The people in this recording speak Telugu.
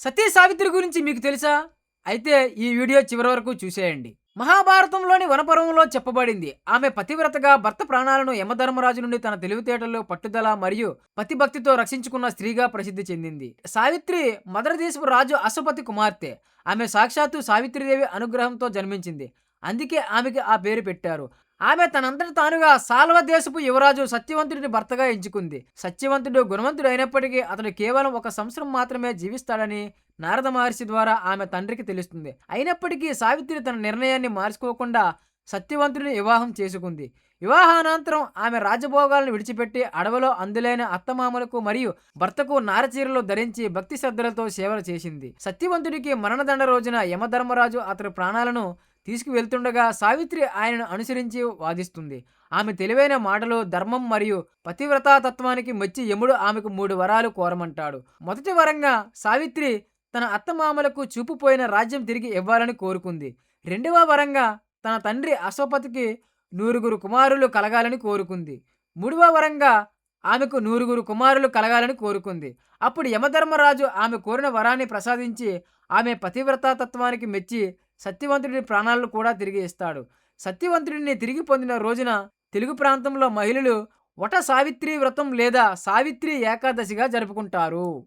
సతీ సావిత్రి గురించి మీకు తెలుసా? అయితే ఈ వీడియో చివరి వరకు చూసేయండి. మహాభారతంలోని వనపర్వంలో చెప్పబడింది ఆమె పతివ్రతగా భర్త ప్రాణాలను యమధర్మరాజు నుండి తన తెలివితేటలు పట్టుదల మరియు పతిభక్తితో రక్షించుకున్న స్త్రీగా ప్రసిద్ధి చెందింది. సావిత్రి మదరదేశపు రాజు అశ్వపతి కుమార్తె. ఆమె సాక్షాత్తు సావిత్రిదేవి అనుగ్రహంతో జన్మించింది. అందుకే ఆమెకి ఆ పేరు పెట్టారు. ఆమె తనంతటి తానుగా సాల్వ దేశపు యువరాజు సత్యవంతుడిని భర్తగా ఎంచుకుంది. సత్యవంతుడు గుణవంతుడు అయినప్పటికీ అతడు కేవలం ఒక సంవత్సరం మాత్రమే జీవిస్తాడని నారద మహర్షి ద్వారా ఆమె తండ్రికి తెలుస్తుంది. అయినప్పటికీ సావిత్రి తన నిర్ణయాన్ని మార్చుకోకుండా సత్యవంతుడిని వివాహం చేసుకుంది. వివాహానంతరం ఆమె రాజభోగాలను విడిచిపెట్టి అడవిలో అందులైన అత్తమామలకు మరియు భర్తకు నారచీరలు ధరించి భక్తి శ్రద్ధలతో సేవలు చేసింది. సత్యవంతుడికి మరణదండ రోజున యమధర్మరాజు అతని ప్రాణాలను తీసుకువెళ్తుండగా సావిత్రి ఆయనను అనుసరించి వాదిస్తుంది. ఆమె తెలివైన మాటలు ధర్మం మరియు పతివ్రతాతత్వానికి మెచ్చి యముడు ఆమెకు మూడు వరాలు కోరమంటాడు. మొదటి వరంగా సావిత్రి తన అత్తమామలకు చూపుపోయిన రాజ్యం తిరిగి ఇవ్వాలని కోరుకుంది. రెండవ వరంగా తన తండ్రి అశ్వపతికి నూరుగురు కుమారులు కలగాలని కోరుకుంది. మూడవ వరంగా ఆమెకు నూరుగురు కుమారులు కలగాలని కోరుకుంది. అప్పుడు యమధర్మరాజు ఆమె కోరిన వరాన్ని ప్రసాదించి ఆమె పతివ్రతాతత్వానికి మెచ్చి సత్యవంతుడి ప్రాణాలను కూడా తిరిగి ఇస్తాడు. సత్యవంతుడిని తిరిగి పొందిన రోజున తెలుగు ప్రాంతంలో మహిళలు వట సావిత్రి వ్రతం లేదా సావిత్రి ఏకాదశిగా జరుపుకుంటారు.